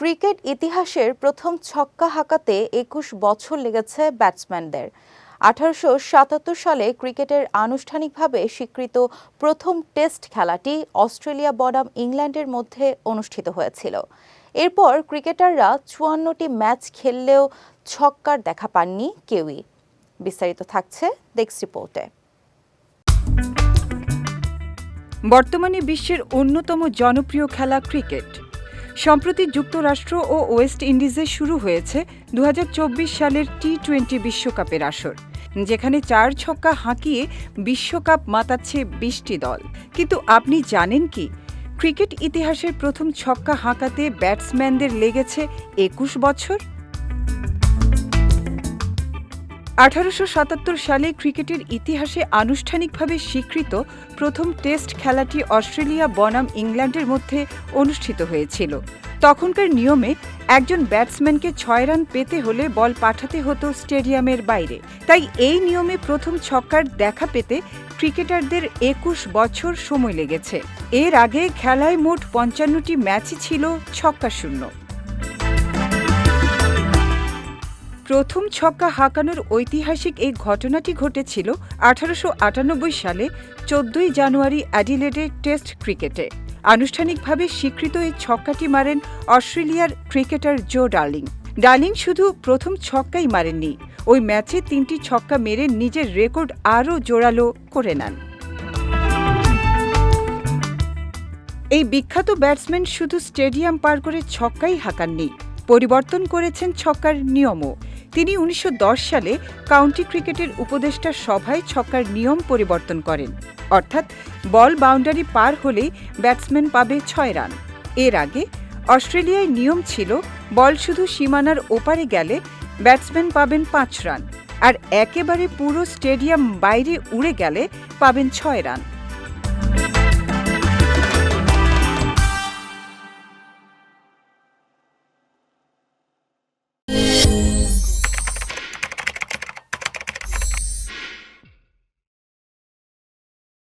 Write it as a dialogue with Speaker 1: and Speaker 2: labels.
Speaker 1: Cricket ইতিহাসের প্রথম ছক্কা হাঁকাতে একুশ বছর লেগেছে ব্যাটসম্যানদের। আঠারোশো সাতাত্তর সালে ক্রিকেটের আনুষ্ঠানিকভাবে স্বীকৃত প্রথম টেস্ট খেলাটি অস্ট্রেলিয়া বনাম ইংল্যান্ডের মধ্যে অনুষ্ঠিত হয়েছিল। এরপর ক্রিকেটাররা চুয়ান্নটি ম্যাচ খেললেও ছক্কার দেখা পাননি কেউই। বিস্তারিত থাকছে ডেস্ক রিপোর্টে।
Speaker 2: বর্তমানে বিশ্বের অন্যতম জনপ্রিয় খেলা ক্রিকেট। সম্প্রতি যুক্তরাষ্ট্র ও ওয়েস্ট ইন্ডিজে শুরু হয়েছে দু হাজার চব্বিশ সালের টি টোয়েন্টি বিশ্বকাপের আসর, যেখানে চার ছক্কা হাঁকিয়ে বিশ্বকাপ মাতাচ্ছে বিশটি দল। কিন্তু আপনি জানেন কি? ক্রিকেট ইতিহাসের প্রথম ছক্কা হাঁকাতে ব্যাটসম্যানদের লেগেছে একুশ বছর? আঠারোশো সাতাত্তর সালে ক্রিকেটের ইতিহাসে আনুষ্ঠানিকভাবে স্বীকৃত প্রথম টেস্ট খেলাটি অস্ট্রেলিয়া, বনাম ইংল্যান্ডের মধ্যে অনুষ্ঠিত হয়েছিল। তখনকার নিয়মে একজন ব্যাটসম্যানকে ছয় রান পেতে হলে বল পাঠাতে হতো স্টেডিয়ামের বাইরে। তাই এই নিয়মে প্রথম ছক্কার দেখা পেতে ক্রিকেটারদের একুশ বছর সময় লেগেছে। এর আগে খেলায় মোট পঞ্চান্নটি ম্যাচই ছিল ছক্কা শূন্য প্রথম ছক্কা হাঁকানোর ঐতিহাসিক এই ঘটনাটি ঘটেছিল আঠারোশো আটানব্বই সালে চোদ্দই জানুয়ারি অ্যাডিলেডে টেস্ট ক্রিকেটে। আনুষ্ঠানিকভাবে স্বীকৃত এই ছক্কাটি মারেন অস্ট্রেলিয়ার ক্রিকেটার জো ডার্লিং। ডার্লিং শুধু প্রথম ছক্কাই মারেননি, ওই ম্যাচে তিনটি ছক্কা মেরে নিজের রেকর্ড আরও জোরালো করে নেন। এই বিখ্যাত ব্যাটসম্যান শুধু স্টেডিয়াম পার করে ছক্কাই হাঁকাননি, পরিবর্তন করেছেন ছক্কার নিয়মও। তিনি উনিশশো দশ সালে কাউন্টি ক্রিকেটের উপদেষ্টা সভায় ছক্কার নিয়ম পরিবর্তন করেন। অর্থাৎ বল বাউন্ডারি পার হলেই ব্যাটসম্যান পাবে ছয় রান। এর আগে অস্ট্রেলিয়ায় নিয়ম ছিল, বল শুধু সীমানার ওপারে গেলে ব্যাটসম্যান পাবেন পাঁচ রান, আর একেবারে পুরো স্টেডিয়াম বাইরে উড়ে গেলে পাবেন ছয় রান।